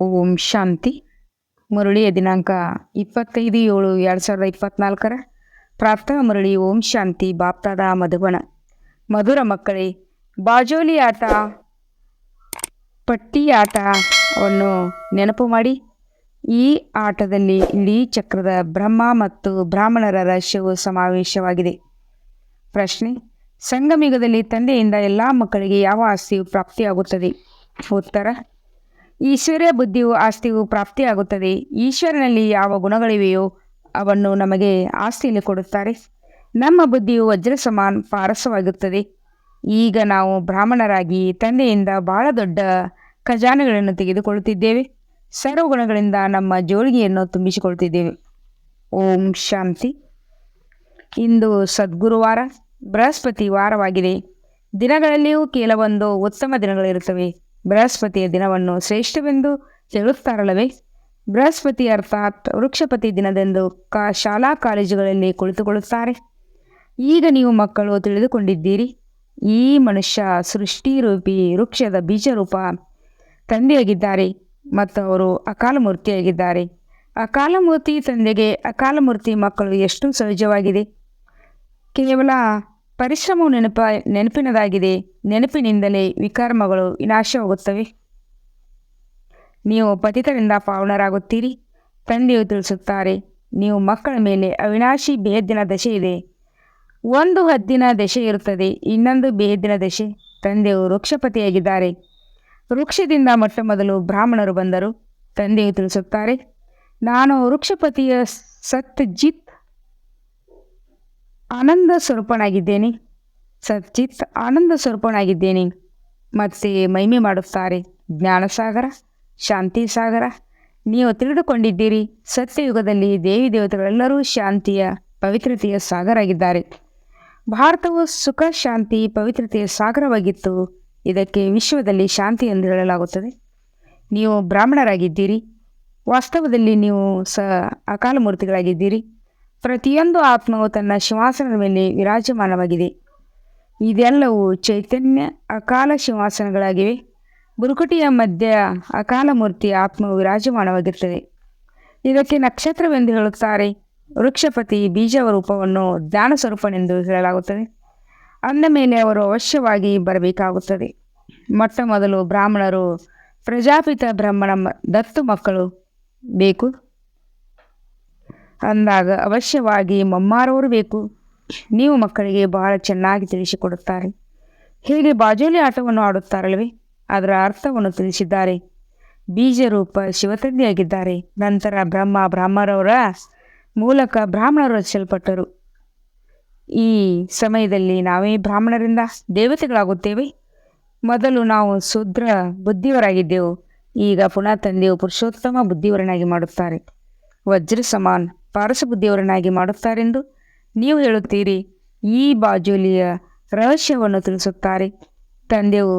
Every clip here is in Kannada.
ಓಂ ಶಾಂತಿ. ಮುರಳಿಯ ದಿನಾಂಕ ಇಪ್ಪತ್ತೈದು ಏಳು ಎರಡು ಸಾವಿರದ ಇಪ್ಪತ್ನಾಲ್ಕರ ಪ್ರಾರ್ಥನಾ ಮುರಳಿ ಓಂ ಶಾಂತಿ ಬಾಪ್ತಾದ ಮಧುಬಣ ಮಧುರ ಮಕ್ಕಳೇ ಬಾಜೋಲಿ ಆಟ ಪಟ್ಟಿ ಆಟವನ್ನು ನೆನಪು ಮಾಡಿ. ಈ ಆಟದಲ್ಲಿ ಇಡೀ ಚಕ್ರದ ಬ್ರಹ್ಮ ಮತ್ತು ಬ್ರಾಹ್ಮಣರ ರಹಸ್ಯವು ಸಮಾವೇಶವಾಗಿದೆ. ಪ್ರಶ್ನೆ ಸಂಗಮಿಗದಲ್ಲಿ ತಂದೆಯಿಂದ ಎಲ್ಲ ಮಕ್ಕಳಿಗೆ ಯಾವ ಆಸ್ತಿಯು ಪ್ರಾಪ್ತಿಯಾಗುತ್ತದೆ? ಉತ್ತರ ಈಶ್ವರ್ಯ ಬುದ್ಧಿಯು ಆಸ್ತಿಯು ಪ್ರಾಪ್ತಿಯಾಗುತ್ತದೆ. ಈಶ್ವರನಲ್ಲಿ ಯಾವ ಗುಣಗಳಿವೆಯೋ ಅವನ್ನು ನಮಗೆ ಆಸ್ತಿಯಲ್ಲಿ ಕೊಡುತ್ತಾರೆ. ನಮ್ಮ ಬುದ್ಧಿಯು ವಜ್ರ ಸಮಾನ್ ಪಾರಸವಾಗುತ್ತದೆ. ಈಗ ನಾವು ಬ್ರಾಹ್ಮಣರಾಗಿ ತಂದೆಯಿಂದ ಬಹಳ ದೊಡ್ಡ ಖಜಾನೆಗಳನ್ನು ತೆಗೆದುಕೊಳ್ಳುತ್ತಿದ್ದೇವೆ. ಸರ್ವ ಗುಣಗಳಿಂದ ನಮ್ಮ ಜೋಳಿಗೆಯನ್ನು ತುಂಬಿಸಿಕೊಳ್ತಿದ್ದೇವೆ ಓಂ ಶಾಂತಿ. ಇಂದು ಸದ್ಗುರುವಾರ, ಬೃಹಸ್ಪತಿ ವಾರವಾಗಿದೆ. ದಿನಗಳಲ್ಲಿಯೂ ಕೆಲವೊಂದು ಉತ್ತಮ ದಿನಗಳಿರುತ್ತವೆ. ಬೃಹಸ್ಪತಿಯ ದಿನವನ್ನು ಶ್ರೇಷ್ಠವೆಂದು ಹೇಳುತ್ತಾರಲ್ಲವೇ? ಬೃಹಸ್ಪತಿ ಅರ್ಥಾತ್ ವೃಕ್ಷಪತಿ ದಿನದಂದು ಕಾ ಶಾಲಾ ಕಾಲೇಜುಗಳಲ್ಲಿ ಕುಳಿತುಕೊಳ್ಳುತ್ತಾರೆ. ಈಗ ನೀವು ಮಕ್ಕಳು ತಿಳಿದುಕೊಂಡಿದ್ದೀರಿ. ಈ ಮನುಷ್ಯ ಸೃಷ್ಟಿರೂಪಿ ವೃಕ್ಷದ ಬೀಜರೂಪ ತಂದೆಯಾಗಿದ್ದಾರೆ ಮತ್ತು ಅವರು ಅಕಾಲಮೂರ್ತಿಯಾಗಿದ್ದಾರೆ. ಅಕಾಲಮೂರ್ತಿ ತಂದೆಗೆ ಅಕಾಲಮೂರ್ತಿ ಮಕ್ಕಳು ಎಷ್ಟು ಸಹಜವಾಗಿದೆ? ಕೇವಲ ಪರಿಶ್ರಮವು ನೆನಪ, ನೆನಪಿನದಾಗಿದೆ. ನೆನಪಿನಿಂದಲೇ ವಿಕರ್ಮಗಳು ವಿನಾಶವಾಗುತ್ತವೆ. ನೀವು ಪತಿತರಿಂದ ಪಾವನರಾಗುತ್ತೀರಿ. ತಂದೆಯು ತಿಳಿಸುತ್ತಾರೆ, ನೀವು ಮಕ್ಕಳ ಮೇಲೆ ಅವಿನಾಶಿ ಬೇಹದ್ದಿನ ದಶೆ ಇದೆ. ಒಂದು ಹದ್ದಿನ ದಶೆ ಇರುತ್ತದೆ, ಇನ್ನೊಂದು ಬೇಹದ್ದಿನ ದಶೆ. ತಂದೆಯು ವೃಕ್ಷಪತಿಯಾಗಿದ್ದಾರೆ. ವೃಕ್ಷದಿಂದ ಮೊಟ್ಟ ಮೊದಲು ಬ್ರಾಹ್ಮಣರು ಬಂದರು. ತಂದೆಯು ತಿಳಿಸುತ್ತಾರೆ, ನಾನು ವೃಕ್ಷಪತಿಯ ಸತ್ಜಿತ್ ಆನಂದ ಸ್ವರೂಪನಾಗಿದ್ದೇನೆ. ಸಚ್ಚಿತ್ ಆನಂದ ಸ್ವರೂಪನಾಗಿದ್ದೇನೆ. ಮತ್ತೆ ಮಹಿಮೆ ಮಾಡುತ್ತಾರೆ. ಜ್ಞಾನಸಾಗರ ಶಾಂತಿ ಸಾಗರ ನೀವು ತಿಳಿದುಕೊಂಡಿದ್ದೀರಿ, ಸತ್ಯಯುಗದಲ್ಲಿ ದೇವಿ ದೇವತೆಗಳೆಲ್ಲರೂ ಶಾಂತಿಯ, ಪವಿತ್ರತೆಯ ಸಾಗರಾಗಿದ್ದಾರೆ. ಭಾರತವು ಸುಖ, ಶಾಂತಿ, ಪವಿತ್ರತೆಯ ಸಾಗರವಾಗಿತ್ತು. ಇದಕ್ಕೆ ವಿಶ್ವದಲ್ಲಿ ಶಾಂತಿ ಎಂದು ಹೇಳಲಾಗುತ್ತದೆ. ನೀವು ಬ್ರಾಹ್ಮಣರಾಗಿದ್ದೀರಿ. ವಾಸ್ತವದಲ್ಲಿ ನೀವು ಸ ಅಕಾಲಮೂರ್ತಿಗಳಾಗಿದ್ದೀರಿ. ಪ್ರತಿಯೊಂದು ಆತ್ಮವು ತನ್ನ ಸಿಂಹಾಸನದ ಮೇಲೆ ವಿರಾಜಮಾನವಾಗಿದೆ. ಇದೆಲ್ಲವೂ ಚೈತನ್ಯ ಅಕಾಲ ಸಿಂಹಾಸನಗಳಾಗಿವೆ. ಬುರುಕುಟಿಯ ಮಧ್ಯ ಅಕಾಲ ಮೂರ್ತಿಯ ಆತ್ಮವು ವಿರಾಜಮಾನವಾಗಿರುತ್ತದೆ. ಇದಕ್ಕೆ ನಕ್ಷತ್ರವೆಂದು ಹೇಳುತ್ತಾರೆ. ವೃಕ್ಷಪತಿ ಬೀಜವ ರೂಪವನ್ನು ಜ್ಞಾನ ಸ್ವರೂಪನೆಂದು ಹೇಳಲಾಗುತ್ತದೆ. ಅಂದ ಮೇಲೆ ಅವರು ಅವಶ್ಯವಾಗಿ ಬರಬೇಕಾಗುತ್ತದೆ. ಮೊಟ್ಟ ಮೊದಲು ಬ್ರಾಹ್ಮಣರು ಪ್ರಜಾಪಿತ ಬ್ರಹ್ಮಣ ದತ್ತು ಮಕ್ಕಳು ಬೇಕು. ಅಂದಾಗ ಅವಶ್ಯವಾಗಿ ಮಮ್ಮಾರವರು ಬೇಕು. ನೀವು ಮಕ್ಕಳಿಗೆ ಬಹಳ ಚೆನ್ನಾಗಿ ತಿಳಿಸಿಕೊಡುತ್ತಾರೆ. ಹೀಗೆ ಬಾಜೋಲಿ ಆಟವನ್ನು ಆಡುತ್ತಾರಲ್ವೇ? ಅದರ ಅರ್ಥವನ್ನು ತಿಳಿಸಿದ್ದಾರೆ. ಬೀಜರೂಪ ಶಿವತಂದೆಯಾಗಿದ್ದಾರೆ ನಂತರ ಬ್ರಹ್ಮ ಬ್ರಾಹ್ಮರವರ ಮೂಲಕ ಬ್ರಾಹ್ಮಣರು ರಚಿಸಲ್ಪಟ್ಟರು. ಈ ಸಮಯದಲ್ಲಿ ನಾವೇ ಬ್ರಾಹ್ಮಣರಿಂದ ದೇವತೆಗಳಾಗುತ್ತೇವೆ? ಮೊದಲು ನಾವು ಶೂದ್ರ ಬುದ್ಧಿವರಾಗಿದ್ದೆವು ಈಗ ಪುನಃ ತಂದೆಯು ಪುರುಷೋತ್ತಮ ಬುದ್ಧಿವರನಾಗಿ ಮಾಡುತ್ತಾರೆ. ವಜ್ರ ಸಮಾನ್ ಪಾರಸ ಬುದ್ಧಿಯವರನಾಗಿ ಮಾಡುತ್ತಾರೆಂದು ನೀವು ಹೇಳುತ್ತೀರಿ, ಈ ಬಾಜುಲಿಯ ರಹಸ್ಯವನ್ನು ತಿಳಿಸುತ್ತಾರೆ. ತಂದೆಯು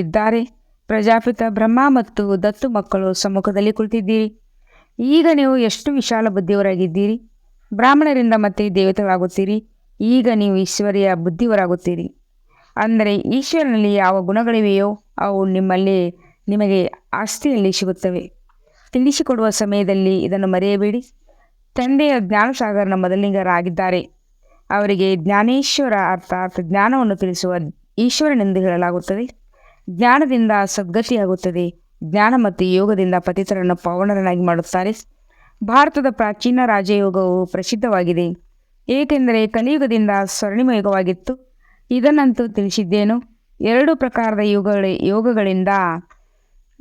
ಇದ್ದಾರೆ. ಪ್ರಜಾಪಿತ ಬ್ರಹ್ಮ ಮತ್ತು ದತ್ತು ಮಕ್ಕಳು ಸಮ್ಮುಖದಲ್ಲಿ ಕುಳಿತಿದ್ದೀರಿ. ಈಗ ನೀವು ಎಷ್ಟು ವಿಶಾಲ ಬುದ್ಧಿಯವರಾಗಿದ್ದೀರಿ? ಬ್ರಾಹ್ಮಣರಿಂದ ಮತ್ತೆ ದೇವತೆಗಳಾಗುತ್ತೀರಿ. ಈಗ ನೀವು ಈಶ್ವರಿಯ ಬುದ್ಧಿಯವರಾಗುತ್ತೀರಿ ಅಂದರೆ ಈಶ್ವರನಲ್ಲಿ ಯಾವ ಗುಣಗಳಿವೆಯೋ ಅವು ನಿಮ್ಮಲ್ಲಿ ನಿಮಗೆ ಆಸ್ತಿಯಲ್ಲಿ ಸಿಗುತ್ತವೆ. ತಿಳಿಸಿಕೊಡುವ ಸಮಯದಲ್ಲಿ ಇದನ್ನು ಮರೆಯಬೇಡಿ. ತಂದೆಯ ಜ್ಞಾನಸಾಗರನ ಮೊದಲಿಂಗರಾಗಿದ್ದಾರೆ ಅವರಿಗೆ ಜ್ಞಾನೇಶ್ವರ ಅರ್ಥಾತ್ ಜ್ಞಾನವನ್ನು ತಿಳಿಸುವ ಈಶ್ವರನೆಂದು ಹೇಳಲಾಗುತ್ತದೆ. ಜ್ಞಾನದಿಂದ ಸದ್ಗತಿಯಾಗುತ್ತದೆ. ಜ್ಞಾನ ಮತ್ತು ಯೋಗದಿಂದ ಪತಿತರನ್ನು ಪವನರನ್ನಾಗಿ ಮಾಡುತ್ತಾರೆ. ಭಾರತದ ಪ್ರಾಚೀನ ರಾಜಯೋಗವು ಪ್ರಸಿದ್ಧವಾಗಿದೆ. ಏಕೆಂದರೆ ಕಲಿಯುಗದಿಂದ ಸ್ವರ್ಣಿಮ ಯುಗವಾಗಿತ್ತು ಇದನ್ನಂತೂ ತಿಳಿಸಿದ್ದೇನು. ಎರಡು ಪ್ರಕಾರದ ಯೋಗಗಳ ಯೋಗಗಳಿಂದ.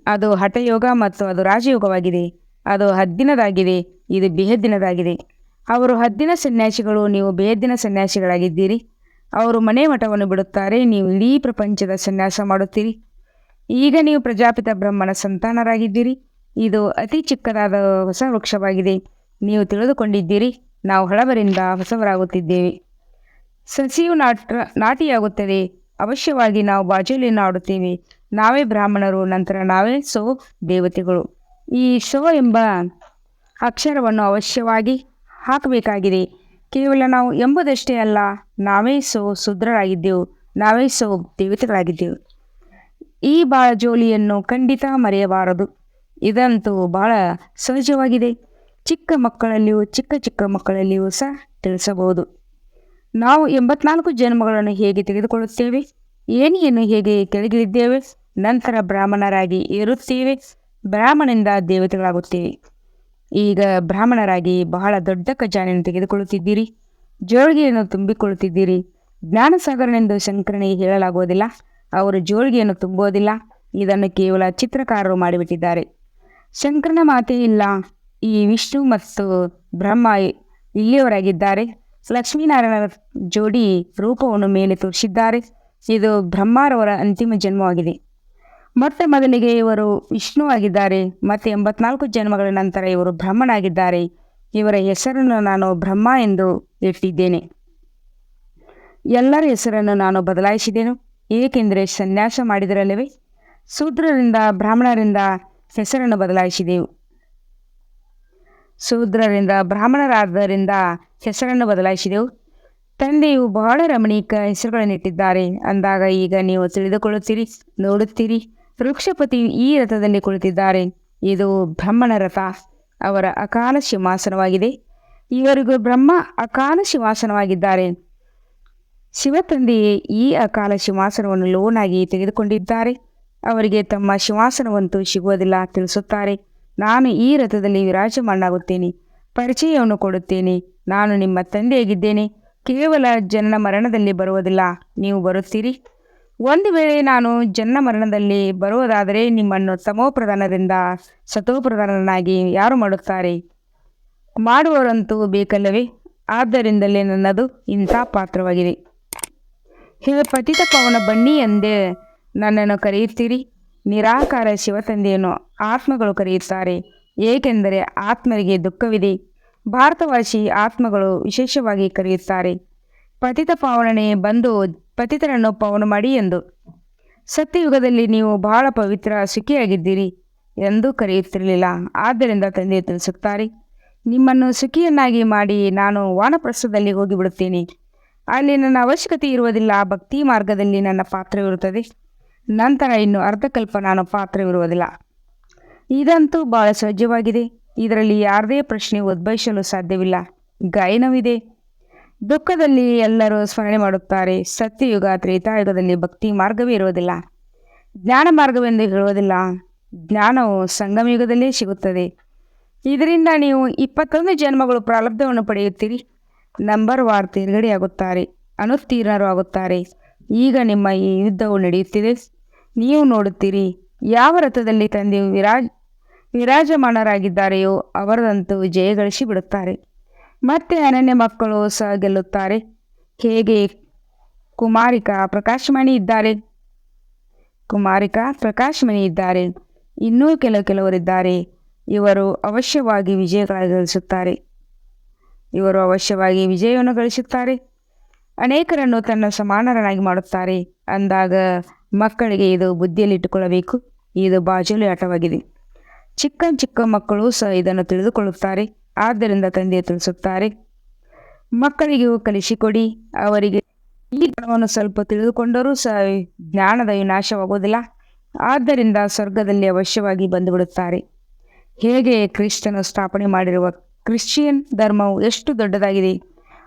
ಅದು ಹಠಯೋಗ ಮತ್ತು ಅದು ರಾಜಯೋಗವಾಗಿದೆ. ಅದು ಹದ್ದಿನದಾಗಿದೆ, ಇದು ಬೇಹದ್ದಿನದಾಗಿದೆ. ಅವರು ಹದ್ದಿನ ಸನ್ಯಾಸಿಗಳು, ನೀವು ಬೇಹದ್ದಿನ ಸನ್ಯಾಸಿಗಳಾಗಿದ್ದೀರಿ. ಅವರು ಮನೆ ಮಠವನ್ನು ಬಿಡುತ್ತಾರೆ, ನೀವು ಇಡೀ ಪ್ರಪಂಚದ ಸನ್ಯಾಸ ಮಾಡುತ್ತೀರಿ. ಈಗ ನೀವು ಪ್ರಜಾಪಿತ ಬ್ರಹ್ಮನ ಸಂತಾನರಾಗಿದ್ದೀರಿ. ಇದು ಅತಿ ಚಿಕ್ಕದಾದ ಹೊಸ ವೃಕ್ಷವಾಗಿದೆ. ನೀವು ತಿಳಿದುಕೊಂಡಿದ್ದೀರಿ, ನಾವು ಹಳಬರಿಂದ ಹೊಸವರಾಗುತ್ತಿದ್ದೇವೆ. ಸಸಿಯು ನಾಟ ನಾಟಿಯಾಗುತ್ತದೆ. ಅವಶ್ಯವಾಗಿ ನಾವು ಬಾಜುಲಿಯನ್ನು ಆಡುತ್ತೇವೆ. ನಾವೇ ಬ್ರಾಹ್ಮಣರು, ನಂತರ ನಾವೇ ಸೋ ದೇವತೆಗಳು ಈ ಶೋ ಎಂಬ ಅಕ್ಷರವನ್ನು ಅವಶ್ಯವಾಗಿ ಹಾಕಬೇಕಾಗಿದೆ. ಕೇವಲ ನಾವು ಎಂಬುದಷ್ಟೇ ಅಲ್ಲ, ನಾವೇ ಸೋ ಶುದ್ರರಾಗಿದ್ದೆವು, ನಾವೇ ಸೋ ದೇವತೆಗಳಾಗಿದ್ದೆವು. ಈ ಬಾಜೋಲಿಯನ್ನು ಖಂಡಿತ ಮರೆಯಬಾರದು. ಇದಂತೂ ಬಹಳ ಸಹಜವಾಗಿದೆ. ಚಿಕ್ಕ ಮಕ್ಕಳಲ್ಲಿಯೂ ಚಿಕ್ಕ ಚಿಕ್ಕ ಮಕ್ಕಳಲ್ಲಿಯೂ ಸಹ ತಿಳಿಸಬಹುದು. ನಾವು ಎಂಬತ್ನಾಲ್ಕು ಜನ್ಮಗಳನ್ನು ಹೇಗೆ ತೆಗೆದುಕೊಳ್ಳುತ್ತೇವೆ? ಏಣಿಯನ್ನು ಹೇಗೆ ಕೆಳಗಿಳಿದ್ದೇವೆ? ನಂತರ ಬ್ರಾಹ್ಮಣರಾಗಿ ಏರುತ್ತೇವೆ? ಬ್ರಾಹ್ಮಣನಿಂದ ದೇವತೆಗಳಾಗುತ್ತೇವೆ ಈಗ ಬ್ರಾಹ್ಮಣರಾಗಿ ಬಹಳ ದೊಡ್ಡ ಖಜಾನೆಯನ್ನು ತೆಗೆದುಕೊಳ್ಳುತ್ತಿದ್ದೀರಿ. ಜೋಳಿಗೆಯನ್ನು ತುಂಬಿಕೊಳ್ಳುತ್ತಿದ್ದೀರಿ. ಜ್ಞಾನಸಾಗರನೆಂದು ಶಂಕರನಿಗೆ ಹೇಳಲಾಗುವುದಿಲ್ಲ. ಅವರು ಜೋಳಿಗೆಯನ್ನು ತುಂಬುವುದಿಲ್ಲ ಇದನ್ನು ಕೇವಲ ಚಿತ್ರಕಾರರು ಮಾಡಿಬಿಟ್ಟಿದ್ದಾರೆ. ಶಂಕರನ ಮಾತೇ ಇಲ್ಲ. ಈ ವಿಷ್ಣು ಮತ್ತು ಬ್ರಹ್ಮ ಇಲ್ಲಿಯವರಾಗಿದ್ದಾರೆ. ಲಕ್ಷ್ಮೀನಾರಾಯಣರ ಜೋಡಿ ರೂಪವನ್ನು ಮೇಲೆ ತೋರಿಸಿದ್ದಾರೆ. ಇದು ಬ್ರಹ್ಮಾರವರ ಅಂತಿಮ ಜನ್ಮವಾಗಿದೆ. ಮೊಟ್ಟ ಮೊದಲಿಗೆ ಇವರು ವಿಷ್ಣು ಆಗಿದ್ದಾರೆ ಮತ್ತು ಎಂಬತ್ನಾಲ್ಕು ಜನ್ಮಗಳ ನಂತರ ಇವರು ಬ್ರಹ್ಮನಾಗಿದ್ದಾರೆ. ಇವರ ಹೆಸರನ್ನು ನಾನು ಬ್ರಹ್ಮ ಎಂದು ಇಟ್ಟಿದ್ದೇನೆ. ಎಲ್ಲರ ಹೆಸರನ್ನು ನಾನು ಬದಲಾಯಿಸಿದೆನು. ಏಕೆಂದರೆ ಸನ್ಯಾಸ ಮಾಡಿದರಲ್ಲವೇ? ಶೂದ್ರರಿಂದ, ಬ್ರಾಹ್ಮಣರಿಂದ ಹೆಸರನ್ನು ಬದಲಾಯಿಸಿದೆವು. ಶೂದ್ರರಿಂದ ಬ್ರಾಹ್ಮಣರಾದ್ದರಿಂದ ಹೆಸರನ್ನು ಬದಲಾಯಿಸಿದೆವು. ತಂದೆಯು ಬಹಳ ರಮಣೀಕ ಹೆಸರುಗಳನ್ನಿಟ್ಟಿದ್ದಾರೆ. ಅಂದಾಗ ಈಗ ನೀವು ತಿಳಿದುಕೊಳ್ಳುತ್ತೀರಿ, ನೋಡುತ್ತೀರಿ. ವೃಕ್ಷಪತಿ ಈ ರಥದಲ್ಲಿ ಕುಳಿತಿದ್ದಾರೆ. ಇದು ಬ್ರಹ್ಮನ ರಥ. ಅವರ ಅಕಾಲ ಸಿಂಹಾಸನವಾಗಿದೆ. ಇವರಿಗೂ ಬ್ರಹ್ಮ ಅಕಾಲ ಸಿಂಹಾಸನವಾಗಿದ್ದಾರೆ. ಶಿವತಂದೆಯೇ ಈ ಅಕಾಲ ಸಿಂಹಾಸನವನ್ನು ಲೋನಾಗಿ ತೆಗೆದುಕೊಂಡಿದ್ದಾರೆ. ಅವರಿಗೆ ತಮ್ಮ ಸಿಂಹಾಸನವಂತೂ ಸಿಗುವುದಿಲ್ಲ ತಿಳಿಸುತ್ತಾರೆ. ನಾನು ಈ ರಥದಲ್ಲಿ ವಿರಾಜಮಾನಾಗುತ್ತೇನೆ. ಪರಿಚಯವನ್ನು ಕೊಡುತ್ತೇನೆ. ನಾನು ನಿಮ್ಮ ತಂದೆಯಾಗಿದ್ದೇನೆ. ಕೇವಲ ಜನನ ಮರಣದಲ್ಲಿ ಬರುವುದಿಲ್ಲ. ನೀವು ಬರುತ್ತೀರಿ. ಒಂದು ವೇಳೆ ನಾನು ಜನ್ಮ ಮರಣದಲ್ಲಿ ಬರುವುದಾದರೆ ನಿಮ್ಮನ್ನು ತಮೋಪ್ರಧಾನದಿಂದ ಸತೋಪ್ರಧಾನನಾಗಿ ಯಾರು ಮಾಡುತ್ತಾರೆ? ಮಾಡುವವರಂತೂ ಬೇಕಲ್ಲವೇ? ಆದ್ದರಿಂದಲೇ ನನ್ನದು ಇಂಥ ಪಾತ್ರವಾಗಿದೆ. ಹೀಗೆ ಪತಿತ ಪವನ ಬನ್ನಿ ಎಂದೇ ನನ್ನನ್ನು ಕರೆಯುತ್ತೀರಿ. ನಿರಾಕಾರ ಶಿವತಂದೆಯನ್ನು ಆತ್ಮಗಳು ಕರೆಯುತ್ತಾರೆ. ಏಕೆಂದರೆ ಆತ್ಮರಿಗೆ ದುಃಖವಿದೆ. ಭಾರತವಾಸಿ ಆತ್ಮಗಳು ವಿಶೇಷವಾಗಿ ಕರೆಯುತ್ತಾರೆ. ಪತಿತ ಪಾವನನೆ ಬಂದು ಪತಿತರನ್ನು ಪವನು ಮಾಡಿ ಎಂದು. ಸತ್ಯಯುಗದಲ್ಲಿ ನೀವು ಬಹಳ ಪವಿತ್ರ ಸುಖಿಯಾಗಿದ್ದೀರಿ ಎಂದು ಕರೆಯುತ್ತಿರಲಿಲ್ಲ. ಆದ್ದರಿಂದ ತಂದೆ ತಿಳಿಸುತ್ತಾರೆ, ನಿಮ್ಮನ್ನು ಸುಖಿಯನ್ನಾಗಿ ಮಾಡಿ ನಾನು ವಾನಪ್ರಸ್ಥದಲ್ಲಿ ಹೋಗಿಬಿಡುತ್ತೇನೆ. ಅಲ್ಲಿ ನನ್ನ ಅವಶ್ಯಕತೆ ಇರುವುದಿಲ್ಲ, ಭಕ್ತಿ ಮಾರ್ಗದಲ್ಲಿ ನನ್ನ ಪಾತ್ರವಿರುತ್ತದೆ. ನಂತರ ಇನ್ನು ಅರ್ಧಕಲ್ಪ ನಾನು ಪಾತ್ರವಿರುವುದಿಲ್ಲ. ಇದಂತೂ ಬಹಳ ಸಹಜವಾಗಿದೆ. ಇದರಲ್ಲಿ ಯಾರದೇ ಪ್ರಶ್ನೆ ಉದ್ಭವಿಸಲು ಸಾಧ್ಯವಿಲ್ಲ. ಗಾಯನವಿದೆ. ದುಃಖದಲ್ಲಿ ಎಲ್ಲರೂ ಸ್ಮರಣೆ ಮಾಡುತ್ತಾರೆ. ಸತ್ಯಯುಗ ತ್ರೇತಾಯುಗದಲ್ಲಿ ಭಕ್ತಿ ಮಾರ್ಗವೇ ಇರುವುದಿಲ್ಲ. ಜ್ಞಾನ ಮಾರ್ಗವೆಂದು ಹೇಳುವುದಿಲ್ಲ. ಜ್ಞಾನವು ಸಂಗಮಯುಗದಲ್ಲೇ ಸಿಗುತ್ತದೆ. ಇದರಿಂದ ನೀವು ಇಪ್ಪತ್ತೊಂದು ಜನ್ಮಗಳು ಪ್ರಾರಬ್ಧವನ್ನು ಪಡೆಯುತ್ತೀರಿ. Number war ತಿರುಗಡೆಯಾಗುತ್ತಾರೆ. ಅನುತ್ತೀರ್ಣರು ಆಗುತ್ತಾರೆ. ಈಗ ನಿಮ್ಮ ಈ ಯುದ್ಧವು ನಡೆಯುತ್ತಿದೆ. ನೀವು ನೋಡುತ್ತೀರಿ, ಯಾವ ರಥದಲ್ಲಿ ತಂದೆಯು ವಿರಾಜ್, ವಿರಾಜಮಾನರಾಗಿದ್ದಾರೆಯೋ ಅವರದಂತೂ ಜಯಗಳಿಸಿ ಬಿಡುತ್ತಾರೆ. ಮತ್ತೆ ಅನನ್ಯ ಮಕ್ಕಳು ಸಹ ಗೆಲ್ಲುತ್ತಾರೆ. ಹೇಗೆ? ಕುಮಾರಿಕಾ ಪ್ರಕಾಶಮಣಿ ಇದ್ದಾರೆ. ಕುಮಾರಿಕಾ ಪ್ರಕಾಶಮಣಿ ಇದ್ದಾರೆ. ಇನ್ನೂ ಕೆಲವು ಕೆಲವರಿದ್ದಾರೆ. ಇವರು ಅವಶ್ಯವಾಗಿ ವಿಜಯ ಗಳಿಸುತ್ತಾರೆ. ಇವರು ಅವಶ್ಯವಾಗಿ ವಿಜಯವನ್ನು ಗಳಿಸುತ್ತಾರೆ. ಅನೇಕರನ್ನು ತನ್ನ ಸಮಾನರನ್ನಾಗಿ ಮಾಡುತ್ತಾರೆ. ಅಂದಾಗ ಮಕ್ಕಳಿಗೆ ಇದು ಬುದ್ಧಿಯಲ್ಲಿಟ್ಟುಕೊಳ್ಳಬೇಕು. ಇದು ಬಾಜುಲಿ ಆಟವಾಗಿದೆ. ಚಿಕ್ಕ ಚಿಕ್ಕ ಮಕ್ಕಳು ಸಹ ಇದನ್ನು ತಿಳಿದುಕೊಳ್ಳುತ್ತಾರೆ. ಆದ್ದರಿಂದ ತಂದೆ ತಿಳಿಸುತ್ತಾರೆ. ಮಕ್ಕಳಿಗೂ ಕಲಿಸಿಕೊಡಿ. ಅವರಿಗೆ ಈ ಜ್ಞಾನವನ್ನು ಸ್ವಲ್ಪ ತಿಳಿದುಕೊಂಡರೂ ಸಹ ಜ್ಞಾನದ ವಿನಾಶವಾಗುವುದಿಲ್ಲ. ಆದ್ದರಿಂದ ಸ್ವರ್ಗದಲ್ಲಿ ಅವಶ್ಯವಾಗಿ ಬಂದುಬಿಡುತ್ತಾರೆ. ಹೇಗೆ ಕ್ರಿಸ್ತನು ಸ್ಥಾಪನೆ ಮಾಡಿರುವ ಕ್ರಿಶ್ಚಿಯನ್ ಧರ್ಮವು ಎಷ್ಟು ದೊಡ್ಡದಾಗಿದೆ.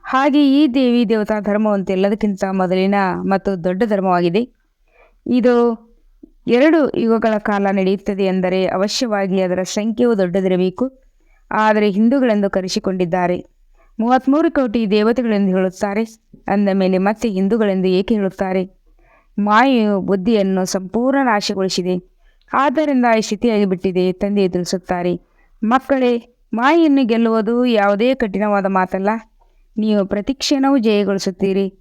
ಹಾಗೆ ಈ ದೇವಿ ದೇವತಾ ಧರ್ಮವಂತೆ ಎಲ್ಲದಕ್ಕಿಂತ ಮೊದಲಿನ ಮತ್ತು ದೊಡ್ಡ ಧರ್ಮವಾಗಿದೆ. ಇದು ಎರಡು ಯುಗಗಳ ಕಾಲ ನಡೆಯುತ್ತದೆ ಎಂದರೆ ಅವಶ್ಯವಾಗಿ ಅದರ ಸಂಖ್ಯೆಯು ದೊಡ್ಡದಿರಬೇಕು. ಆದರೆ ಹಿಂದೂಗಳೆಂದು ಕರೆಸಿಕೊಂಡಿದ್ದಾರೆ. ಮೂವತ್ತ್ಮೂರು ಕೋಟಿ ದೇವತೆಗಳೆಂದು ಹೇಳುತ್ತಾರೆ. ಅಂದ ಮೇಲೆ ಮತ್ತೆ ಹಿಂದೂಗಳೆಂದು ಏಕೆ ಹೇಳುತ್ತಾರೆ? ಮಾಯೆಯು ಬುದ್ಧಿಯನ್ನು ಸಂಪೂರ್ಣ ನಾಶಗೊಳಿಸಿದೆ. ಆದ್ದರಿಂದ ಈ ಸ್ಥಿತಿಯಾಗಿ ಬಿಟ್ಟಿದೆ ತಂದೆ ತಿಳಿಸುತ್ತಾರೆ ಮಕ್ಕಳೇ, ಮಾಯೆಯನ್ನು ಗೆಲ್ಲುವುದು ಯಾವುದೇ ಕಠಿಣವಾದ ಮಾತಲ್ಲ. ನೀವು ಪ್ರತಿಕ್ಷಣವೂ ಜಯಗೊಳಿಸುತ್ತೀರಿ.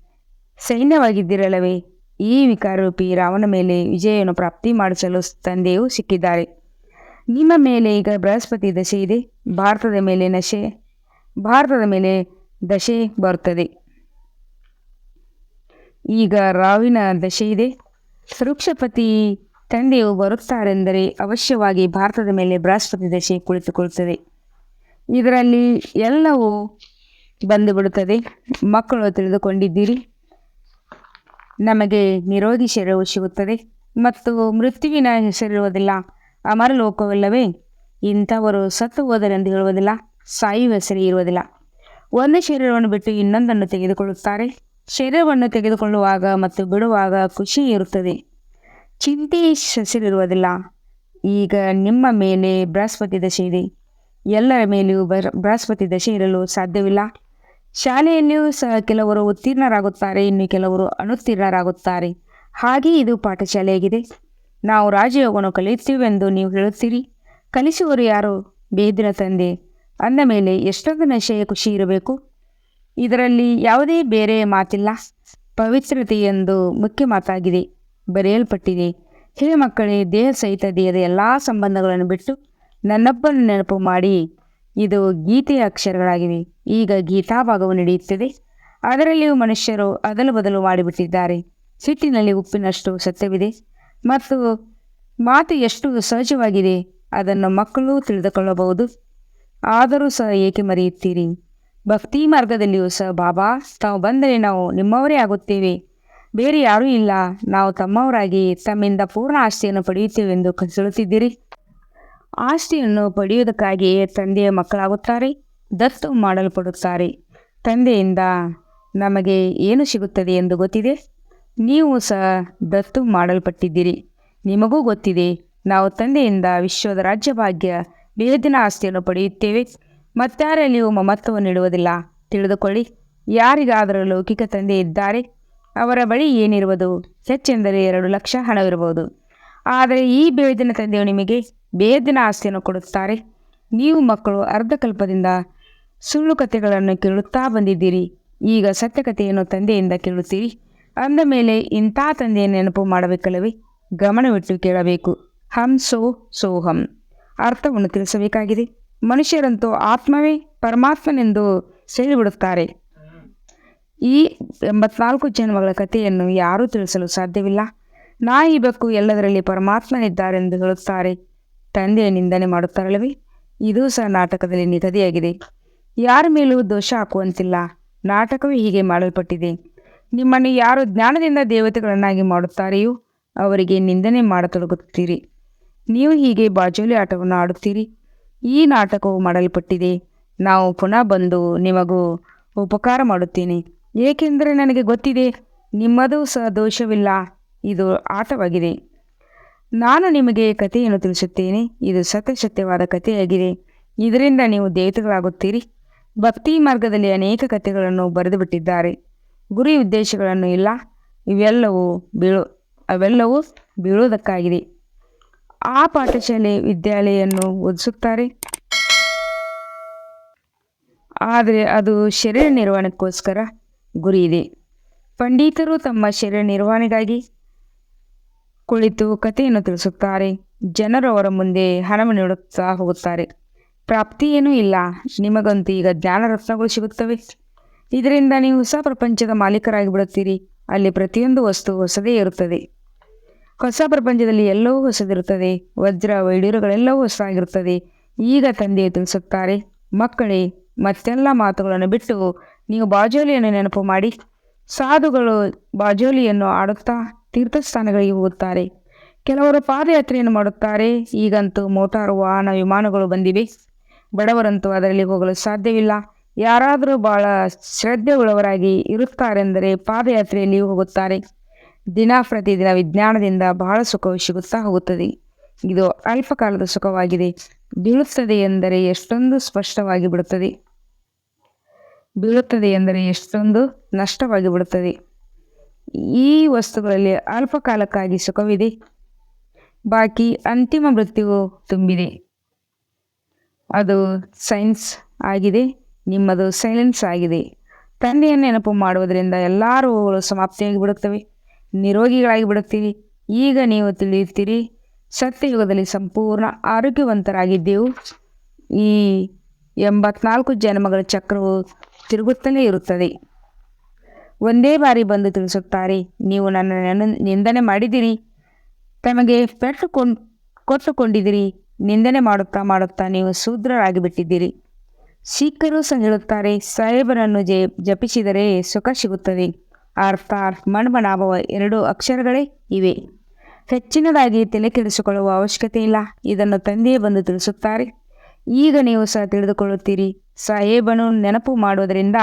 ಸೈನ್ಯವಾಗಿದ್ದಿರಲ್ಲವೇ? ಈ ವಿಕಾರರೂಪಿ ರಾವಣ ಮೇಲೆ ವಿಜಯವನ್ನು ಪ್ರಾಪ್ತಿ ಮಾಡಿಸಲು ತಂದೆಯು ಸಿಕ್ಕಿದ್ದಾರೆ. ನಿಮ್ಮ ಮೇಲೆ ಈಗ ಬೃಹಸ್ಪತಿ ದಶೆ ಇದೆ. ಭಾರತದ ಮೇಲೆ ನಶೆ, ಭಾರತದ ಮೇಲೆ ದಶೆ ಬರುತ್ತದೆ. ಈಗ ರಾವಿನ ದಶೆ ಇದೆ. ವೃಕ್ಷಪತಿ ತಂದೆಯು ಬರುತ್ತಾರೆಂದರೆ ಅವಶ್ಯವಾಗಿ ಭಾರತದ ಮೇಲೆ ಬೃಹಸ್ಪತಿ ದಶೆ ಕುಳಿತುಕೊಳ್ಳುತ್ತದೆ. ಇದರಲ್ಲಿ ಎಲ್ಲವೂ ಬಂದುಬಿಡುತ್ತದೆ. ಮಕ್ಕಳು ತಿಳಿದುಕೊಂಡಿದ್ದೀರಿ. ನಮಗೆ ನಿರೋಗಿ ಶರೀರವು ಸಿಗುತ್ತದೆ. ಮತ್ತು ಮೃತ್ಯುವಿನ ಹೆಸರಿರುವುದಿಲ್ಲ. ಅಮರ ಲೋಕವಿಲ್ಲವೇ ಇಂಥವರು ಸತ್ತು ಹೋದರೆಂದು ಹೇಳುವುದಿಲ್ಲ, ಸಾಯುವ ಸರಿ ಇರುವುದಿಲ್ಲ. ಒಂದು ಶರೀರವನ್ನು ಬಿಟ್ಟು ಇನ್ನೊಂದನ್ನು ತೆಗೆದುಕೊಳ್ಳುತ್ತಾರೆ. ಶರೀರವನ್ನು ತೆಗೆದುಕೊಳ್ಳುವಾಗ ಮತ್ತು ಬಿಡುವಾಗ ಖುಷಿ ಇರುತ್ತದೆ. ಚಿಂತೆ ಸಸಿರಿರುವುದಿಲ್ಲ ಈಗ ನಿಮ್ಮ ಮೇಲೆ ಬೃಹಸ್ಪತಿ ದಶೆ ಇದೆ. ಎಲ್ಲರ ಮೇಲೆಯೂ ಬರ ಬೃಹಸ್ಪತಿ ದಶೆ ಇರಲು ಸಾಧ್ಯವಿಲ್ಲ. ಶಾಲೆಯಲ್ಲಿಯೂ ಸಹ ಕೆಲವರು ಉತ್ತೀರ್ಣರಾಗುತ್ತಾರೆ, ಇನ್ನು ಕೆಲವರು ಅನುತ್ತೀರ್ಣರಾಗುತ್ತಾರೆ. ಹಾಗೆ ಇದು ಪಾಠಶಾಲೆಯಾಗಿದೆ. ನಾವು ರಾಜಯೋಗವನ್ನು ಕಲಿಯುತ್ತೇವೆಂದು ನೀವು ಹೇಳುತ್ತೀರಿ. ಕಲಿಸುವರು ಯಾರು? ಬೇದಿನ ತಂದೆ. ಅಂದ ಮೇಲೆ ಎಷ್ಟೊಂದು ನಶೆಯ ಖುಷಿ ಇರಬೇಕು? ಇದರಲ್ಲಿ ಯಾವುದೇ ಬೇರೆ ಮಾತಿಲ್ಲ. ಪವಿತ್ರತೆ ಎಂದು ಮುಖ್ಯ ಮಾತಾಗಿದೆ. ಬರೆಯಲ್ಪಟ್ಟಿದೆ, ಹಿರಿಯ ಮಕ್ಕಳೇ, ದೇಹ ಸಹಿತ ದೇಹದ ಎಲ್ಲ ಸಂಬಂಧಗಳನ್ನು ಬಿಟ್ಟು ನನ್ನೊಬ್ಬನ ನೆನಪು ಮಾಡಿ. ಇದು ಗೀತೆಯ ಅಕ್ಷರಗಳಾಗಿವೆ. ಈಗ ಗೀತಾ ಭಾಗವು ನಡೆಯುತ್ತದೆ. ಅದರಲ್ಲಿಯೂ ಮನುಷ್ಯರು ಅದಲು ಬದಲು ಮಾಡಿಬಿಟ್ಟಿದ್ದಾರೆ. ಸಿಟ್ಟಿನಲ್ಲಿ ಉಪ್ಪಿನಷ್ಟು ಸತ್ಯವಿದೆ. ಮತ್ತು ಮಾತು ಎಷ್ಟು ಸಹಜವಾಗಿದೆ. ಅದನ್ನು ಮಕ್ಕಳು ತಿಳಿದುಕೊಳ್ಳಬಹುದು. ಆದರೂ ಸಹ ಏಕೆ ಮರೆಯುತ್ತೀರಿ? ಭಕ್ತಿ ಮಾರ್ಗದಲ್ಲಿಯೂ ಸಹ ಬಾಬಾ, ತಾವು ಬಂದರೆ ನಾವು ನಿಮ್ಮವರೇ ಆಗುತ್ತೇವೆ. ಬೇರೆ ಯಾರೂ ಇಲ್ಲ. ನಾವು ತಮ್ಮವರಾಗಿ ತಮ್ಮಿಂದ ಪೂರ್ಣ ಆಸ್ತಿಯನ್ನು ಪಡೆಯುತ್ತೇವೆಂದು ಕಲಿಸುತ್ತಿದ್ದೀರಿ ಆಸ್ತಿಯನ್ನು ಪಡೆಯುವುದಕ್ಕಾಗಿಯೇ ತಂದೆಯ ಮಕ್ಕಳಾಗುತ್ತಾರೆ, ದತ್ತು ಮಾಡಲ್ಪಡುತ್ತಾರೆ. ತಂದೆಯಿಂದ ನಮಗೆ ಏನು ಸಿಗುತ್ತದೆ ಎಂದು ಗೊತ್ತಿದೆ? ನೀವು ಸಹ ದತ್ತು ಮಾಡಲ್ಪಟ್ಟಿದ್ದೀರಿ. ನಿಮಗೂ ಗೊತ್ತಿದೆ. ನಾವು ತಂದೆಯಿಂದ ವಿಶ್ವದ ರಾಜ್ಯಭಾಗ್ಯ ಬೇದಿನ ಆಸ್ತಿಯನ್ನು ಪಡೆಯುತ್ತೇವೆ. ಮತ್ತಾರಲ್ಲಿಯೂ ಮಮತ್ವವನ್ನು ನೀಡುವುದಿಲ್ಲ. ತಿಳಿದುಕೊಳ್ಳಿ, ಯಾರಿಗಾದರೂ ಲೌಕಿಕ ತಂದೆ ಇದ್ದಾರೆ, ಅವರ ಬಳಿ ಏನಿರುವುದು? ಹೆಚ್ಚೆಂದರೆ ಎರಡು ಲಕ್ಷ ಹಣವಿರಬಹುದು. ಆದರೆ ಈ ಬೇದಿನ ತಂದೆಯು ನಿಮಗೆ ಬೇದಿನ ಆಸ್ತಿಯನ್ನು ಕೊಡುತ್ತಾರೆ. ನೀವು ಮಕ್ಕಳು ಅರ್ಧಕಲ್ಪದಿಂದ ಸುಳ್ಳು ಕಥೆಗಳನ್ನು ಕೇಳುತ್ತಾ ಬಂದಿದ್ದೀರಿ. ಈಗ ಸತ್ಯಕಥೆಯನ್ನು ತಂದೆಯಿಂದ ಕೇಳುತ್ತೀರಿ. ಅಂದ ಮೇಲೆ ಇಂಥ ತಂದೆಯ ನೆನಪು ಮಾಡಬೇಕಲ್ಲವೇ? ಗಮನವಿಟ್ಟು ಕೇಳಬೇಕು. ಹಂ ಸೋ ಸೋಹಂ ಅರ್ಥವನ್ನು ತಿಳಿಸಬೇಕಾಗಿದೆ. ಮನುಷ್ಯರಂತೂ ಆತ್ಮವೇ ಪರಮಾತ್ಮನೆಂದು ಸೇರಿಬಿಡುತ್ತಾರೆ. ಈ ಎಂಬತ್ನಾಲ್ಕು ಜನ್ಮಗಳ ಕಥೆಯನ್ನು ಯಾರೂ ತಿಳಿಸಲು ಸಾಧ್ಯವಿಲ್ಲ. ನಾಯಿ ಬೆಕ್ಕು ಎಲ್ಲದರಲ್ಲಿ ಪರಮಾತ್ಮನಿದ್ದಾರೆಂದು ಹೇಳುತ್ತಾರೆ. ತಂದೆಯ ನಿಂದನೆ ಮಾಡುತ್ತಾರಲ್ಲವೇ? ಇದೂ ಸಹ ನಾಟಕದಲ್ಲಿ ನಿಗದಿಯಾಗಿದೆ. ಯಾರ ಮೇಲೂ ದೋಷ ಹಾಕುವಂತಿಲ್ಲ. ನಾಟಕವೇ ಹೀಗೆ ಮಾಡಲ್ಪಟ್ಟಿದೆ. ನಿಮ್ಮನ್ನು ಯಾರು ಜ್ಞಾನದಿಂದ ದೇವತೆಗಳನ್ನಾಗಿ ಮಾಡುತ್ತಾರೆಯೋ ಅವರಿಗೆ ನಿಂದನೆ ಮಾಡತೊಡಗುತ್ತೀರಿ. ನೀವು ಹೀಗೆ ಬಾಜೋಲಿ ಆಟವನ್ನು ಆಡುತ್ತೀರಿ? ಈ ನಾಟಕವು ಮಾಡಲ್ಪಟ್ಟಿದೆ. ನಾವು ಪುನಃ ಬಂದು ನಿಮಗೂ ಉಪಕಾರ ಮಾಡುತ್ತೇನೆ. ಏಕೆಂದರೆ ನನಗೆ ಗೊತ್ತಿದೆ, ನಿಮ್ಮದೂ ಸಹ ದೋಷವಿಲ್ಲ. ಇದು ಆಟವಾಗಿದೆ. ನಾನು ನಿಮಗೆ ಕಥೆಯನ್ನು ತಿಳಿಸುತ್ತೇನೆ. ಇದು ಸತ್ಯಸತ್ಯವಾದ ಕಥೆಯಾಗಿದೆ. ಇದರಿಂದ ನೀವು ದೇವತೆಗಳಾಗುತ್ತೀರಿ. ಭಕ್ತಿ ಮಾರ್ಗದಲ್ಲಿ ಅನೇಕ ಕಥೆಗಳನ್ನು ಬರೆದು ಬಿಟ್ಟಿದ್ದಾರೆ ಗುರಿ ಉದ್ದೇಶಗಳನ್ನು ಇಲ್ಲ. ಇವೆಲ್ಲವೂ ಬೀಳು, ಅವೆಲ್ಲವೂ ಬೀಳುವುದಕ್ಕಾಗಿದೆ. ಆ ಪಾಠಶಾಲೆ ವಿದ್ಯಾಲಯವನ್ನು ಓದಿಸುತ್ತಾರೆ. ಆದರೆ ಅದು ಶರೀರ ನಿರ್ವಹಣೆಗೋಸ್ಕರ ಗುರಿ ಇದೆ ಪಂಡಿತರು ತಮ್ಮ ಶರೀರ ನಿರ್ವಹಣೆಗಾಗಿ ಕುಳಿತು ಕಥೆಯನ್ನು ತಿಳಿಸುತ್ತಾರೆ. ಜನರು ಅವರ ಮುಂದೆ ಹಣವನ್ನು ನೀಡುತ್ತಾ ಹೋಗುತ್ತಾರೆ. ಪ್ರಾಪ್ತಿ ಏನೂ ಇಲ್ಲ. ನಿಮಗಂತೂ ಈಗ ಜ್ಞಾನ ರತ್ನಗಳು ಸಿಗುತ್ತವೆ. ಇದರಿಂದ ನೀವು ಹೊಸ ಪ್ರಪಂಚದ ಮಾಲೀಕರಾಗಿ ಬಿಡುತ್ತೀರಿ. ಅಲ್ಲಿ ಪ್ರತಿಯೊಂದು ವಸ್ತು ಹೊಸದೇ ಇರುತ್ತದೆ. ಹೊಸ ಪ್ರಪಂಚದಲ್ಲಿ ಎಲ್ಲವೂ ಹೊಸದಿರುತ್ತದೆ. ವಜ್ರ ವೈಡೂರುಗಳೆಲ್ಲವೂ ಹೊಸದಾಗಿರುತ್ತದೆ. ಈಗ ತಂದೆಯು ತಿಳಿಸುತ್ತಾರೆ, ಮಕ್ಕಳೇ, ಮತ್ತೆಲ್ಲ ಮಾತುಗಳನ್ನು ಬಿಟ್ಟು ನೀವು ಬಾಜೋಲಿಯನ್ನು ನೆನಪು ಮಾಡಿ. ಸಾಧುಗಳು ಬಾಜೋಲಿಯನ್ನು ಆಡುತ್ತಾ ತೀರ್ಥಸ್ಥಾನಗಳಿಗೆ ಹೋಗುತ್ತಾರೆ. ಕೆಲವರು ಪಾದಯಾತ್ರೆಯನ್ನು ಮಾಡುತ್ತಾರೆ. ಈಗಂತೂ ಮೋಟಾರು ವಾಹನ ವಿಮಾನಗಳು ಬಂದಿವೆ. ಬಡವರಂತೂ ಅದರಲ್ಲಿ ಹೋಗಲು ಸಾಧ್ಯವಿಲ್ಲ. ಯಾರಾದರೂ ಬಹಳ ಶ್ರದ್ಧೆಯುಳ್ಳವರಾಗಿ ಇರುತ್ತಾರೆಂದರೆ ಪಾದಯಾತ್ರೆಯಲ್ಲಿ ಹೋಗುತ್ತಾರೆ. ದಿನ ಪ್ರತಿದಿನ ವಿಜ್ಞಾನದಿಂದ ಬಹಳ ಸುಖವು ಸಿಗುತ್ತಾ ಹೋಗುತ್ತದೆ. ಇದು ಅಲ್ಪಕಾಲದ ಸುಖವಾಗಿದೆ. ಬೀಳುತ್ತದೆ ಎಂದರೆ ಎಷ್ಟೊಂದು ಸ್ಪಷ್ಟವಾಗಿ ಬಿಡುತ್ತದೆ. ಬೀಳುತ್ತದೆ ಎಂದರೆ ಎಷ್ಟೊಂದು ನಷ್ಟವಾಗಿ ಬಿಡುತ್ತದೆ. ಈ ವಸ್ತುಗಳಲ್ಲಿ ಅಲ್ಪಕಾಲಕ್ಕಾಗಿ ಸುಖವಿದೆ. ಬಾಕಿ ಅಂತಿಮ ಮೃತ್ಯುವು ತುಂಬಿದೆ. ಅದು ಸೈನ್ಸ್ ಆಗಿದೆ. ನಿಮ್ಮದು ಸೈಲೆನ್ಸ್ ಆಗಿದೆ. ತಂದೆಯನ್ನು ನೆನಪು ಮಾಡುವುದರಿಂದ ಎಲ್ಲ ರೋಗಗಳು ಸಮಾಪ್ತಿಯಾಗಿ ಬಿಡುತ್ತವೆ. ನಿರೋಗಿಗಳಾಗಿ ಬಿಡುತ್ತೀರಿ. ಈಗ ನೀವು ತಿಳಿಯುತ್ತೀರಿ, ಸತ್ಯಯುಗದಲ್ಲಿ ಸಂಪೂರ್ಣ ಆರೋಗ್ಯವಂತರಾಗಿದ್ದೆವು ಈ ಎಂಬತ್ನಾಲ್ಕು ಜನ್ಮಗಳ ಚಕ್ರವು ತಿರುಗುತ್ತಲೇ ಇರುತ್ತದೆ. ಒಂದೇ ಬಾರಿ ಬಂದು ತಿಳಿಸುತ್ತಾರೆ, ನೀವು ನನ್ನ ನೆನ- ನಿಂದನೆ ಮಾಡಿದಿರಿ ತಮಗೆ ಪೆಟ್ಟು ಕೊಂಡ್ ಕೊಟ್ಟುಕೊಂಡಿದ್ದೀರಿ. ನಿಂದನೆ ಮಾಡುತ್ತಾ ಮಾಡುತ್ತಾ ನೀವು ಶೂದ್ರರಾಗಿ ಬಿಟ್ಟಿದ್ದೀರಿ ಸಿಖ್ಖರು ಸಹ ಹೇಳುತ್ತಾರೆ, ಸಾಹೇಬರನ್ನು ಜಪಿಸಿದರೆ ಸುಖ ಸಿಗುತ್ತದೆ. ಅರ್ಥಾತ್ ಮಣ್ಮನಾಭವ ಎರಡು ಅಕ್ಷರಗಳೇ ಇವೆ. ಹೆಚ್ಚಿನದಾಗಿ ತಲೆ ಕೆಡಿಸಿಕೊಳ್ಳುವ ಅವಶ್ಯಕತೆ ಇಲ್ಲ. ಇದನ್ನು ತಂದೆಯೇ ಬಂದು ತಿಳಿಸುತ್ತಾರೆ. ಈಗ ನೀವು ಸಹ ತಿಳಿದುಕೊಳ್ಳುತ್ತೀರಿ. ಸಾಹೇಬನು ನೆನಪು ಮಾಡುವುದರಿಂದ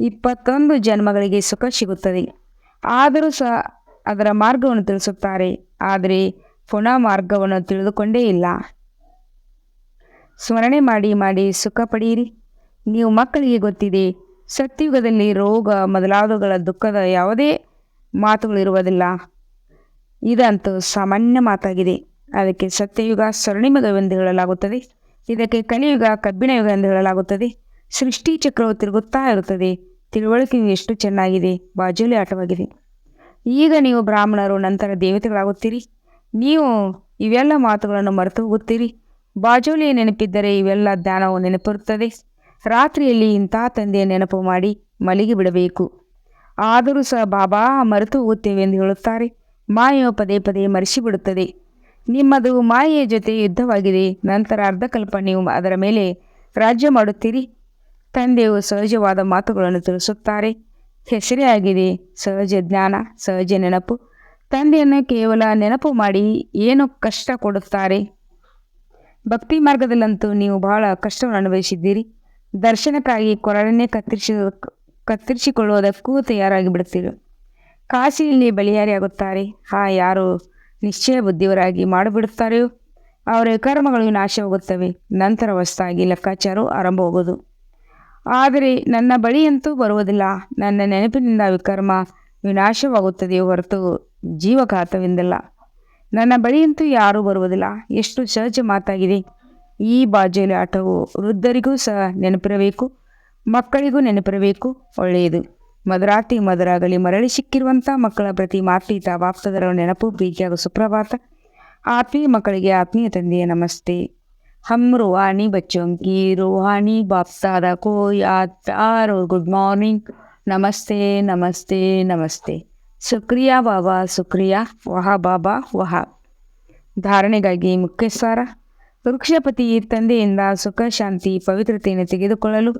ಇಪ್ಪತ್ತೊಂದು ಜನ್ಮಗಳಿಗೆ ಸುಖ ಸಿಗುತ್ತದೆ. ಆದರೂ ಸಹ ಅದರ ಮಾರ್ಗವನ್ನು ತಿಳಿಸುತ್ತಾರೆ. ಆದರೆ ಪುನಃ ಮಾರ್ಗವನ್ನು ತಿಳಿದುಕೊಂಡೇ ಇಲ್ಲ. ಸ್ಮರಣೆ ಮಾಡಿ ಮಾಡಿ ಸುಖ ಪಡೆಯಿರಿ. ನೀವು ಮಕ್ಕಳಿಗೆ ಗೊತ್ತಿದೆ ಸತ್ಯುಗದಲ್ಲಿ ರೋಗ ಮೊದಲಾದವುಗಳ ದುಃಖದ ಯಾವುದೇ ಮಾತುಗಳಿರುವುದಿಲ್ಲ ಇದಂತೂ ಸಾಮಾನ್ಯ ಮಾತಾಗಿದೆ. ಅದಕ್ಕೆ ಸತ್ಯಯುಗ ಸ್ವರ್ಣಿಮಗವೆಂದು ಹೇಳಲಾಗುತ್ತದೆ. ಇದಕ್ಕೆ ಕಲಿಯುಗ ಕಬ್ಬಿಣ ಯುಗ ಎಂದು ಹೇಳಲಾಗುತ್ತದೆ. ಸೃಷ್ಟಿ ಚಕ್ರವು ತಿರುಗುತ್ತಾ ಇರುತ್ತದೆ. ತಿಳುವಳಿಕೆಯು ಎಷ್ಟು ಚೆನ್ನಾಗಿದೆ. ಬಾಜುಲಿ ಆಟವಾಗಿದೆ. ಈಗ ನೀವು ಬ್ರಾಹ್ಮಣರು, ನಂತರ ದೇವತೆಗಳಾಗುತ್ತೀರಿ. ನೀವು ಇವೆಲ್ಲ ಮಾತುಗಳನ್ನು ಮರೆತು ಹೋಗುತ್ತೀರಿ. ಬಾಜೋಲಿಯ ನೆನಪಿದ್ದರೆ ಇವೆಲ್ಲ ಧ್ಯಾನವು ನೆನಪಿರುತ್ತದೆ. ರಾತ್ರಿಯಲ್ಲಿ ಇಂಥ ತಂದೆಯ ನೆನಪು ಮಾಡಿ ಮಲಗಿ ಬಿಡಬೇಕು. ಆದರೂ ಸಹ ಬಾಬಾ, ಮರೆತು ಹೋಗುತ್ತೇವೆ ಎಂದು ಹೇಳುತ್ತಾರೆ. ಮಾಯೆಯು ಪದೇ ಪದೇ ಮರೆಸಿಬಿಡುತ್ತದೆ. ನಿಮ್ಮದು ಮಾಯೆಯ ಜೊತೆ ಯುದ್ಧವಾಗಿದೆ. ನಂತರ ಅರ್ಧಕಲ್ಪ ನೀವು ಅದರ ಮೇಲೆ ರಾಜ್ಯ ಮಾಡುತ್ತೀರಿ. ತಂದೆಯು ಸಹಜವಾದ ಮಾತುಗಳನ್ನು ತಿಳಿಸುತ್ತಾರೆ. ಹೆಸರೇ ಆಗಿದೆ ಸಹಜ ಜ್ಞಾನ, ಸಹಜ ನೆನಪು. ತಂದೆಯನ್ನು ಕೇವಲ ನೆನಪು ಮಾಡಿ ಏನು ಕಷ್ಟ ಕೊಡುತ್ತಾರೆ? ಭಕ್ತಿ ಮಾರ್ಗದಲ್ಲಂತೂ ನೀವು ಬಹಳ ಕಷ್ಟವನ್ನು ಅನುಭವಿಸಿದ್ದೀರಿ. ದರ್ಶನಕ್ಕಾಗಿ ಕೊರಳನ್ನೇ ಕತ್ತರಿಸಿ, ಕತ್ತರಿಸಿಕೊಳ್ಳುವುದಕ್ಕೂ ತಯಾರಾಗಿ ಬಿಡುತ್ತಿರು ಕಾಶಿಯಲ್ಲಿ ಬಲಿಯಾರಿಯಾಗುತ್ತಾರೆ ಹಾ, ಯಾರು ನಿಶ್ಚಯ ಬುದ್ಧಿವರಾಗಿ ಮಾಡಿಬಿಡುತ್ತಾರೆಯೋ, ಅವರ ಕರ್ಮಗಳು ನಾಶವಾಗುತ್ತವೆ. ನಂತರ ಹೊಸದಾಗಿ ಲೆಕ್ಕಾಚಾರವು ಆರಂಭವಾಗುವುದು. ಆದರೆ ನನ್ನ ಬಳಿಯಂತೂ ಬರುವುದಿಲ್ಲ. ನನ್ನ ನೆನಪಿನಿಂದ ವಿಕರ್ಮ ವಿನಾಶವಾಗುತ್ತದೆಯೋ ಹೊರತು ಜೀವಘಾತವೆಂದಲ್ಲ. ನನ್ನ ಬಳಿಯಂತೂ ಯಾರೂ ಬರುವುದಿಲ್ಲ. ಎಷ್ಟು ಸಹಜ ಮಾತಾಗಿದೆ. ಈ ಬಾಜೇಲಿ ಆಟವು ವೃದ್ಧರಿಗೂ ಸಹ ನೆನಪಿರಬೇಕು, ಮಕ್ಕಳಿಗೂ ನೆನಪಿರಬೇಕು, ಒಳ್ಳೆಯದು. ಮದರಾತಿ ಮದರಾಗಲಿ ಮರಳಿ ಸಿಕ್ಕಿರುವಂಥ ಮಕ್ಕಳ ಪ್ರತಿ ಮಾತೀತ ವಾಪ್ತದರ ನೆನಪು ಪ್ರೀತಿಯಾಗ ಸುಪ್ರಭಾತ. ಆತ್ಮೀಯ ಮಕ್ಕಳಿಗೆ ಆತ್ಮೀಯ ತಂದೆಯ ನಮಸ್ತೆ. ಹಮ್ ರೋಹಾನಿ ಬಚ್ಚೊಂಕಿ ರೋಹಾನಿ ಬಾಪ್ತಾದ ಕೋ ಯಾತ್ ಆರ್ ಗುಡ್ ಮಾರ್ನಿಂಗ್. ನಮಸ್ತೆ ನಮಸ್ತೆ ನಮಸ್ತೆ. ಸುಕ್ರಿಯಾ ಬಾಬಾ, ಸುಕ್ರಿಯಾ, ವಹ ಬಾಬಾ, ವಹ. ಧಾರಣೆಗಾಗಿ ಮುಖ್ಯ ವೃಕ್ಷಪತಿ ತಂದೆಯಿಂದ ಸುಖ, ಶಾಂತಿ, ಪವಿತ್ರತೆಯನ್ನು ತೆಗೆದುಕೊಳ್ಳಲು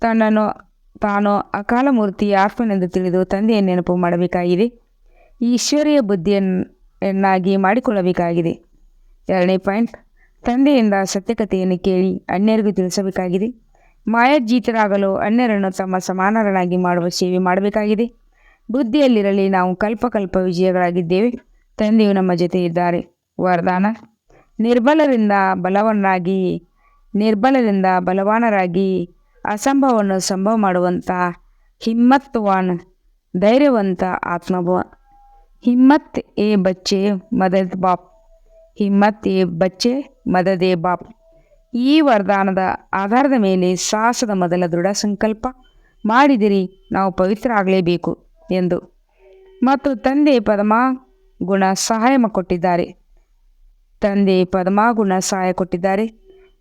ತನ್ನನ್ನು, ತಾನು ಅಕಾಲ ಮೂರ್ತಿಯ ಆತ್ಮನೆಂದು ತಿಳಿದು ತಂದೆಯ ನೆನಪು ಮಾಡಬೇಕಾಗಿದೆ. ಈಶ್ವರೀಯ ಬುದ್ಧಿಯನ್ನಾಗಿ ಮಾಡಿಕೊಳ್ಳಬೇಕಾಗಿದೆ. ಎರಡನೇ ಪಾಯಿಂಟ್, ತಂದೆಯಿಂದ ಸತ್ಯಕತೆಯನ್ನು ಕೇಳಿ ಅನ್ಯರಿಗೂ ತಿಳಿಸಬೇಕಾಗಿದೆ. ಮಾಯಾಜೀತರಾಗಲು ಅನ್ಯರನ್ನು ತಮ್ಮ ಸಮಾನರನ್ನಾಗಿ ಮಾಡುವ ಸೇವೆ ಮಾಡಬೇಕಾಗಿದೆ. ಬುದ್ಧಿಯಲ್ಲಿರಲಿ ನಾವು ಕಲ್ಪಕಲ್ಪ ವಿಜಯಗಳಾಗಿದ್ದೇವೆ. ತಂದೆಯು ನಮ್ಮ ಜೊತೆ ಇದ್ದಾರೆ. ವರದಾನ. ನಿರ್ಬಲರಿಂದ ಬಲವನ್ನಾಗಿ ನಿರ್ಬಲರಿಂದ ಬಲವಾನರಾಗಿ ಅಸಂಭವವನ್ನು ಸಂಭವ ಮಾಡುವಂಥ ಹಿಮ್ಮತ್ವಾನ್ ಧೈರ್ಯವಂತ ಆತ್ಮಭವ ಹಿಮ್ಮತ್ ಎ ಬಚ್ಚೆ ಮದದ್ ಬಾಪ್. ಹಿಮ್ಮತ್ ಎ ಬಚ್ಚೆ ಮದದೇ ಬಾಪ್. ಈ ವರದಾನದ ಆಧಾರದ ಮೇಲೆ ಸಾಹಸದ ಮೊದಲ ದೃಢ ಸಂಕಲ್ಪ ಮಾಡಿದಿರಿ, ನಾವು ಪವಿತ್ರ ಆಗಲೇಬೇಕು ಎಂದು. ಮತ್ತು ತಂದೆ ಪದಮ ಗುಣ ಸಹಾಯ ಕೊಟ್ಟಿದ್ದಾರೆ. ತಂದೆ ಪದ್ಮಾಗುಣ ಸಹಾಯ ಕೊಟ್ಟಿದ್ದಾರೆ.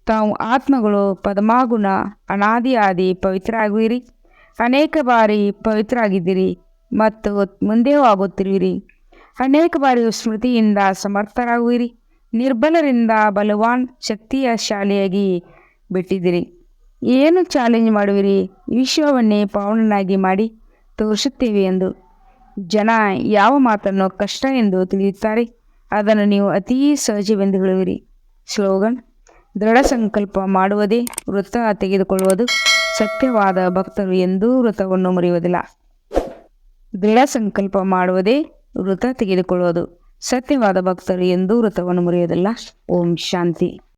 ತಾವು ಆತ್ಮಗಳು ಪದ್ಮಾಗುಣ ಅನಾದಿ ಆದಿ ಪವಿತ್ರ ಆಗುವಿರಿ ಅನೇಕ ಬಾರಿ ಪವಿತ್ರ ಆಗಿದ್ದೀರಿ ಮತ್ತು ಮುಂದೆಯೂ ಆಗುತ್ತಿರುವಿರಿ. ಅನೇಕ ಬಾರಿ ಸ್ಮೃತಿಯಿಂದ ಸಮರ್ಥರಾಗುವಿರಿ. ನಿರ್ಬಲರಿಂದ ಬಲವಾನ್ ಶಕ್ತಿಯ ಶಾಲೆಯಾಗಿ ಬಿಟ್ಟಿದ್ದೀರಿ. ಏನು ಚಾಲೆಂಜ್ ಮಾಡುವಿರಿ? ವಿಶ್ವವನ್ನೇ ಪಾವನನಾಗಿ ಮಾಡಿ ತೋರಿಸುತ್ತೇವೆ ಎಂದು. ಜನ ಯಾವ ಮಾತನ್ನು ಕಷ್ಟ ಎಂದು ತಿಳಿಯುತ್ತಾರೆ? ಅದನ್ನು ನೀವು ಅತೀ ಸಹಜವೆಂದು ಸ್ಲೋಗನ್ ದೃಢ ಸಂಕಲ್ಪ ಮಾಡುವುದೇ ವೃತ್ತ ತೆಗೆದುಕೊಳ್ಳುವುದು ಸತ್ಯವಾದ ಭಕ್ತರು ಎಂದೂ ವೃತವನ್ನು ಮುರಿಯುವುದಿಲ್ಲ. ದೃಢ ಸಂಕಲ್ಪ ಮಾಡುವುದೇ ವೃತ ತೆಗೆದುಕೊಳ್ಳುವುದು ಸತ್ಯವಾದ ಭಕ್ತರು ಎಂದೂ ವೃತವನ್ನು ಮುರಿಯುವುದಿಲ್ಲ. ಓಂ ಶಾಂತಿ.